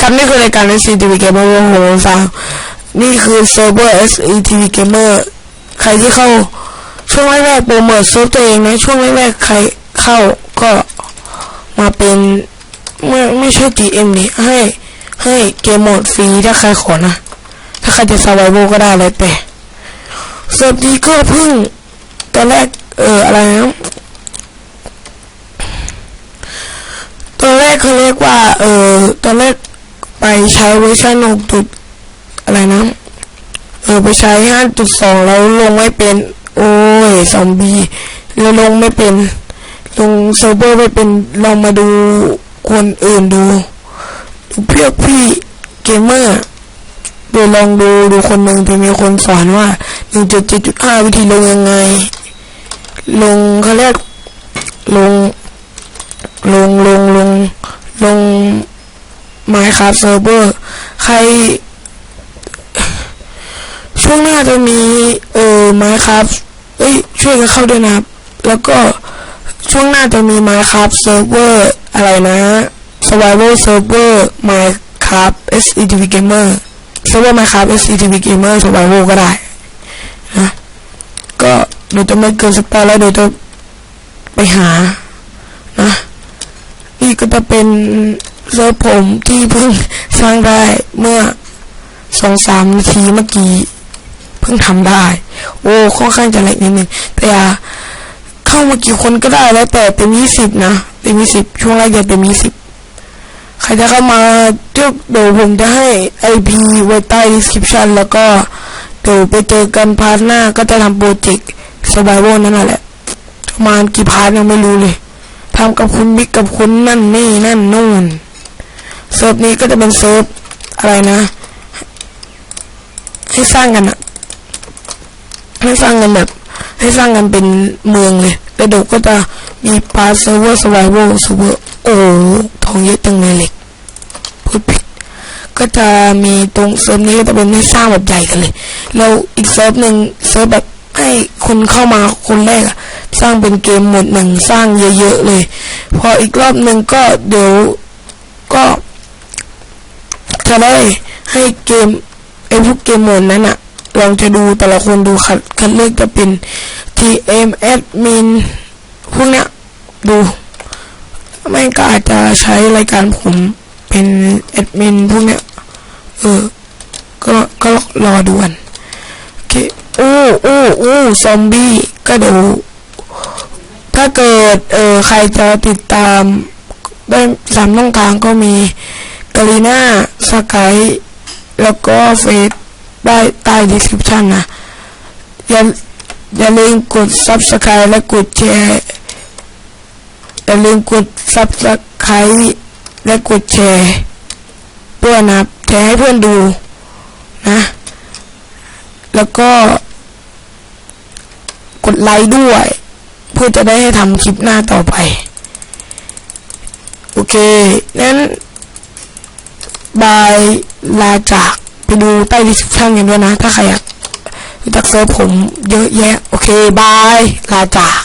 ครับนี่คือรายการ SCTV Gamer วงหัวฟังนี่คือเซิร์ฟเวอร์ SCTV Gamer ใครที่เข้า ช่วงแรกๆโปรโมทเซิร์ฟตัวเองนะช่วงแรกๆใครเข้าก็มาเป็นไม่ไม่ใช่ GM นี่ให้ให้เกมโหมดฟรีถ้าใครขอนะ ถ้าใครจะสวายโวก็ได้เลยแต่เซิร์ฟนี้ก็เพิ่งตอนแรกเอออะไรนะตอนแรกเขาเรียกว่า เออตอนแรก ใช้เวอร์ชันหกจุดอะไรนะ เออไปใช้ห้าจุดสองแล้วลงไม่เป็น โอ้ยซอมบี้แล้วลงไม่เป็น ลงเซิร์ฟเวอร์ไม่เป็นลองมาดูคนอื่นดูดูเพื่อพี่เกมเมอร์เดี๋ยวลองดูดูคนหนึ่งที่มีคนสอนว่าหนึ่งจุดเจ็ดจุดห้าวิธีลงยังไง ลงเขาเรียกลง ลงลงลงลง Minecraft Server ใคร ช่วงหน้าจะมีเอ่อ Minecraft เอ้ยช่วยกันเข้าด้วยนะครับ แล้วก็ช่วงหน้าจะมี Minecraft Server อะไรนะ Survival Server Minecraft SCTV Gamer Server Minecraft SCTV Gamer Survival ก็ได้นะก็เดี๋ยวจะไม่เกินสปอยแล้วเดี๋ยวจะไปหานะนี่ก็จะเป็น เซิร์ฟผมที่เพิ่งสร้างได้เมื่อสองสามนาทีเมื่อกี้เพิ่งทำได้ โอ้ค่อนข้างจะเล็กนิดนึงแต่อย่าเข้ามากี่คนก็ได้แล้วแต่เต็มยี่สิบนะเต็มยี่สิบช่วงแรกอย่าเต็มยี่สิบใครจะเข้ามาเดี๋ยวเดี๋ยวผมจะให้ IP ไว้ใต้ description แล้วก็เดี๋ยวไปเจอกันพาร์ทหน้าก็จะทำโปรเจกต์ survival นั่นแหละประมาณกี่พาร์ทยังไม่รู้เลยทำกับคุณมิกกับคุณนั่นนี่นั่นนู่น ซิร์ฟนี้ก็จะเป็นเซิร์ฟอะไรนะ ให้สร้างกันอะให้สร้างกันแบบ ให้สร้างกันเป็นเมืองเลยแล้วดี๋ยวก็จะมีพาร์ทเซิร์ฟเวอร์สไวเวอร์เซิร์ฟเวอร์โอ้ทองเยอะจังเลยเหล็กพูดผิดก็จะมีตรงเซิร์ฟนี้ก็จะเป็นให้สร้างแบบใหญ่กันเลย แล้วอีกเซิร์ฟหนึ่งเซิร์ฟแบบให้คนเข้ามาคนแรกอะสร้างเป็นเกมหมดหนึ่งสร้างเยอะๆเลย พออีกรอบหนึ่งก็เดี๋ยวก็ จะได้ให้เกมไอ้พวกเกมโหมดนั้นอะลองจะดูแต่ละคนดูคัดคัดเลือกจะเป็น TM admin พวกเนี้ยดูไม่ก็อาจจะใช้รายการผมเป็นแอดมินพวกเนี้ยเออ ก็ก็รอดูกันโอเคโอ้โอ้โอ้ซอมบี้ก็เดี๋ยวถ้าเกิดเออใครจะติดตามได้สามช่องทางก็มี กาลีน่าสกายแล้วก็เฟซได้ใต้ description นะอย่าอย่าลืมกด subscribe และกดแชร์อย่าลืมกด subscribe และกดแชร์ด้วยนะแชร์ให้เพื่อนดูนะ แล้วก็ กดไลค์ด้วย เพื่อจะได้ให้ทำคลิปหน้าต่อไป โอเคนั้น บายลาจากไปดูใต้ดีสคริปชั่นกันด้วยนะ ถ้าใครอยากรู้จักเซิร์ฟผมเยอะแยะ โอเค บาย ลาจาก